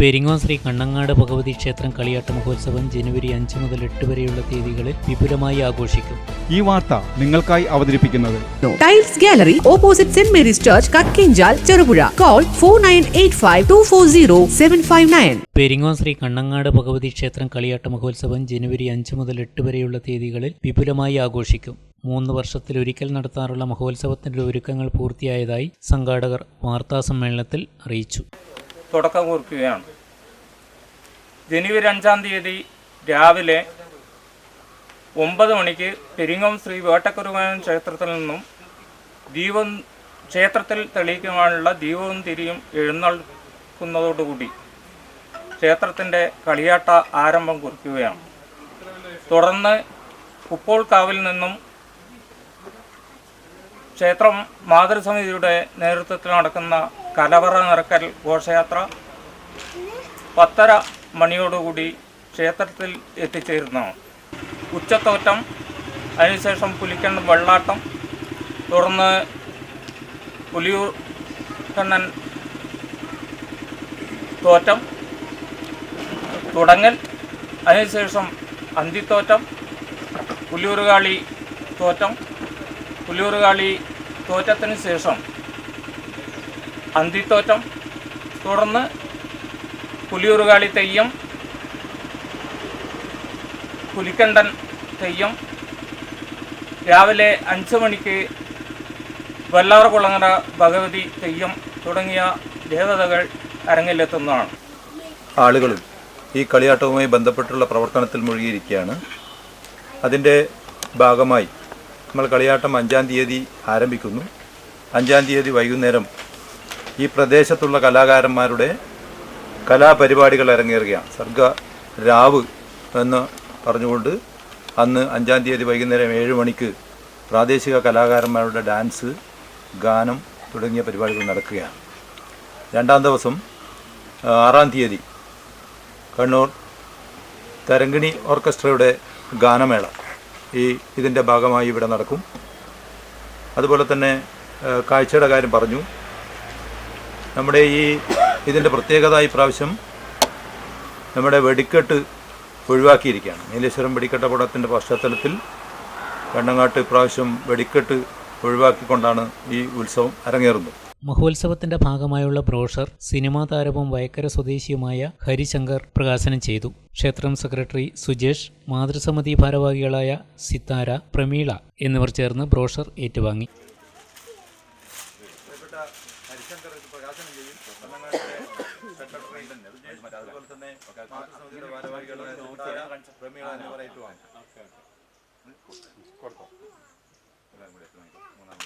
പെരിങ്ങോം ശ്രീ കണ്ണങ്ങാട് ഭഗവതി ക്ഷേത്രം കളിയാട്ട മഹോത്സവം ജനുവരി അഞ്ച് മുതൽ എട്ട് വരെയുള്ള തീയതികളിൽ വിപുലമായി ആഘോഷിക്കും. ഈ വാർത്ത നിങ്ങൾക്കായി അവതരിപ്പിക്കുന്നത് tiles gallery opposite saint Mary's church Kakkinchal Cherupuzha call four nine eight five two four zero seven five nine Peringome Shri Kannangad Bhagavathi ക്ഷേത്രം കളിയാട്ട മഹോത്സവം ജനുവരി അഞ്ച് മുതൽ എട്ട് വരെയുള്ള തീയതികളിൽ വിപുലമായി ആഘോഷിക്കും. മൂന്ന് വർഷത്തിലൊരിക്കൽ നടത്താറുള്ള മഹോത്സവത്തിന്റെ ഒരുക്കങ്ങൾ പൂർത്തിയായതായി സംഘാടകർ വാർത്താസമ്മേളനത്തിൽ അറിയിച്ചു. തുടക്കം കുറിക്കുകയാണ്. ജനുവരി അഞ്ചാം തീയതി രാവിലെ ഒമ്പത് മണിക്ക് പെരിങ്ങോം ശ്രീ വേട്ടക്കുരുവാൻ ക്ഷേത്രത്തിൽ നിന്നും ദീപം ക്ഷേത്രത്തിൽ തെളിയിക്കുവാനുള്ള ദീപവും തിരിയും എഴുന്നള്ളുന്നതോടുകൂടി ക്ഷേത്രത്തിന്റെ കളിയാട്ട ആരംഭം കുറിക്കുകയാണ്. തുടർന്ന് കുപ്പോൾ കാവിൽ നിന്നും ക്ഷേത്രം മാതൃസമിതിയുടെ നേതൃത്വത്തിൽ നടക്കുന്ന കലവറ നിറക്കൽ ഘോഷയാത്ര പത്തര മണിയോടുകൂടി ക്ഷേത്രത്തിൽ എത്തിച്ചേരുന്നു. ഉച്ചത്തോറ്റം അതിനുശേഷം പുലിക്കണ്ണൻ വെള്ളാട്ടം തുടർന്ന് പുലിയൂർ കണ്ണൻ തോറ്റം തുടങ്ങൽ അതിനുശേഷം അന്തിത്തോറ്റം പുലിയൂറുകാളി തോറ്റം പുലിയൂറുകാളി തോറ്റത്തിന് ശേഷം അന്തിത്തോറ്റം. തുടർന്ന് പുലിയൂറുകാളി തെയ്യം പുലിക്കണ്ടൻ തെയ്യം. രാവിലെ അഞ്ച് മണിക്ക് വെള്ളാറകുളങ്ങര ഭഗവതി തെയ്യം തുടങ്ങിയ ദേവതകൾ അരങ്ങിലെത്തുന്നതാണ് ആളുകളും ഈ കളിയാട്ടവുമായി ബന്ധപ്പെട്ടുള്ള പ്രവർത്തനത്തിൽ മുഴുകിയിരിക്കുകയാണ്. അതിന്റെ ഭാഗമായി നമ്മൾ കളിയാട്ടം അഞ്ചാം തീയതി ആരംഭിക്കുന്നു. അഞ്ചാം തീയതി വൈകുന്നേരം ഈ പ്രദേശത്തുള്ള കലാകാരന്മാരുടെ കലാപരിപാടികൾ അരങ്ങേറുകയാണ്. സർഗ രാവ് എന്ന് പറഞ്ഞുകൊണ്ട് അന്ന് അഞ്ചാം തീയതി വൈകുന്നേരം ഏഴ് മണിക്ക് പ്രാദേശിക കലാകാരന്മാരുടെ ഡാൻസ് ഗാനം തുടങ്ങിയ പരിപാടികൾ നടക്കുകയാണ്. രണ്ടാം ദിവസം ആറാം തീയതി കണ്ണൂർ തരങ്കിണി ഓർക്കസ്ട്രയുടെ ഗാനമേള ഈ ഇതിന്റെ ഭാഗമായി ഇവിടെ നടക്കും. അതുപോലെ തന്നെ കാഴ്ചയുടെ കാര്യം പറഞ്ഞു. നമ്മുടെ ഈ ഇതിന്റെ പ്രത്യേകത ഈ പ്രാവശ്യം നമ്മുടെ വെടിക്കെട്ട് ഒഴിവാക്കിയിരിക്കുകയാണ്. നീലേശ്വരം വെടിക്കെട്ടപകടത്തിന്റെ പശ്ചാത്തലത്തിൽ കണ്ണങ്ങാട്ട് ഇപ്രാവശ്യം വെടിക്കെട്ട് ഒഴിവാക്കിക്കൊണ്ടാണ് ഈ ഉത്സവം അരങ്ങേറുന്നത്. മഹോത്സവത്തിന്റെ ഭാഗമായുള്ള ബ്രോഷർ സിനിമാ താരവും വയക്കര സ്വദേശിയുമായ ഹരിശങ്കർ പ്രകാശനം ചെയ്തു. ക്ഷേത്രം സെക്രട്ടറി സുജേഷ് മാതൃസമിതി ഭാരവാഹികളായ സിത്താര പ്രമീള എന്നിവർ ചേർന്ന് ബ്രോഷർ ഏറ്റുവാങ്ങി. സ്പീക്കർ ഇത് പ്രകാശനം ചെയ്യും. കണ്ണങ്ങാട്ടിലെ സെക്രട്ടറി അതുപോലെ തന്നെ മാതൃസമിതിയുടെ ഭാരവാഹികളായ പ്രമീള എന്ന് പറയിട്ടുമാണ് കൊടുത്തോ. എല്ലാം കൂടെ മൂന്നാം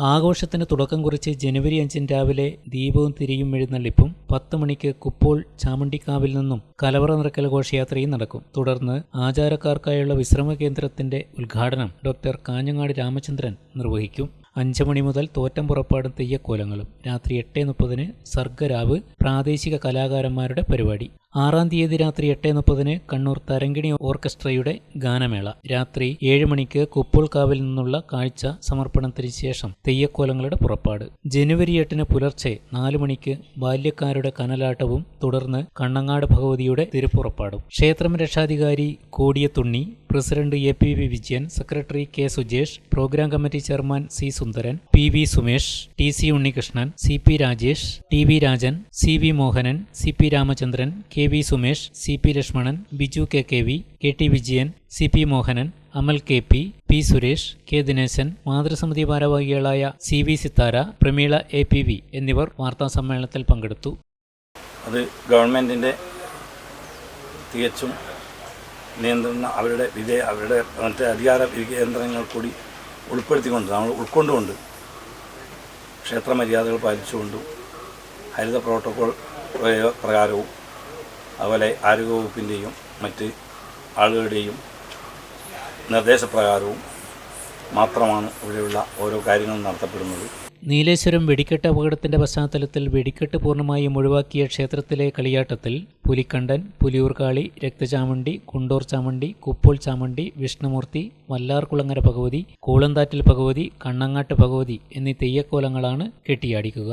ആഘോഷത്തിന് തുടക്കം കുറിച്ച് ജനുവരി അഞ്ചിന് രാവിലെ ദീപവും തിരിയും എഴുന്നള്ളിപ്പും പത്ത് മണിക്ക് കുപ്പോൾ ചാമുണ്ടിക്കാവിൽ നിന്നും കലവറ നിറക്കൽ ഘോഷയാത്രയും നടക്കും. തുടർന്ന് ആചാരക്കാർക്കായുള്ള വിശ്രമ കേന്ദ്രത്തിന്റെ ഉദ്ഘാടനം ഡോക്ടർ കാഞ്ഞങ്ങാട് രാമചന്ദ്രൻ നിർവഹിക്കും. അഞ്ചു മണി മുതൽ തോറ്റം പുറപ്പാടും തെയ്യക്കോലങ്ങളും. രാത്രി എട്ട് മുപ്പതിന് സർഗരാവ് പ്രാദേശിക കലാകാരന്മാരുടെ പരിപാടി. ആറാം തീയതി രാത്രി എട്ട് മുപ്പതിന് കണ്ണൂർ തരങ്കിണി ഓർക്കസ്ട്രയുടെ ഗാനമേള. രാത്രി ഏഴ് മണിക്ക് കുപ്പോൾക്കാവിൽ നിന്നുള്ള കാഴ്ച സമർപ്പണത്തിന് ശേഷം തെയ്യക്കോലങ്ങളുടെ പുറപ്പാട്. ജനുവരി എട്ടിന് പുലർച്ചെ നാലു മണിക്ക് ബാല്യക്കാരുടെ കനലാട്ടവും തുടർന്ന് കണ്ണങ്ങാട് ഭഗവതിയുടെ തിരുപ്പുറപ്പാടും. ക്ഷേത്രം രക്ഷാധികാരി Kodiyathunni president A P V Vijayan secretary K Sujesh programme committee chairman C Sundaran P V Sumesh T C Unnikrishnan C P Rajesh T V Rajan C V Mohanan C P Ramachandran K V Sumesh C P Lakshmanan Biju K K V K T Vijayan C P Mohanan Amal K P P Suresh K Dineshan മാതൃസമിതി ഭാരവാഹികളായ C V Sithara Prameela A P V എന്നിവർ വാർത്താസമ്മേളനത്തിൽ പങ്കെടുത്തു. അത് ഗവൺമെന്റിന്റെ തികച്ചും നിയന്ത്രണ അവരുടെ വിധേയ അവരുടെ മറ്റേ അധികാര കേന്ദ്രങ്ങൾ കൂടി ഉൾപ്പെടുത്തിക്കൊണ്ട് നമ്മൾ ഉൾക്കൊണ്ടുകൊണ്ട് ക്ഷേത്ര മര്യാദകൾ പാലിച്ചുകൊണ്ടും ഹരിത പ്രോട്ടോകോൾ പ്രകാരവും അതുപോലെ ആരോഗ്യവകുപ്പിന്റെയും മറ്റ് ആളുകളുടെയും നിർദ്ദേശപ്രകാരവും മാത്രമാണ് ഇവിടെയുള്ള ഓരോ കാര്യങ്ങളും നടത്തപ്പെടുന്നത്. നീലേശ്വരം വെടിക്കെട്ട് അപകടത്തിന്റെ പശ്ചാത്തലത്തിൽ വെടിക്കെട്ട് പൂർണമായും ഒഴിവാക്കിയ ക്ഷേത്രത്തിലെ കളിയാട്ടത്തിൽ പുലിക്കണ്ടൻ പുലിയൂർക്കാളി രക്തചാമണ്ടി കുണ്ടോർ ചാമണ്ടി കുപ്പോൾ ചാമണ്ടി വിഷ്ണുമൂർത്തി വല്ലാർകുളങ്ങര ഭഗവതി കൂളന്താറ്റിൽ ഭഗവതി കണ്ണങ്ങാട്ട് ഭഗവതി എന്നീ തെയ്യക്കോലങ്ങളാണ് കെട്ടിയാടിക്കുക.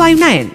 five nine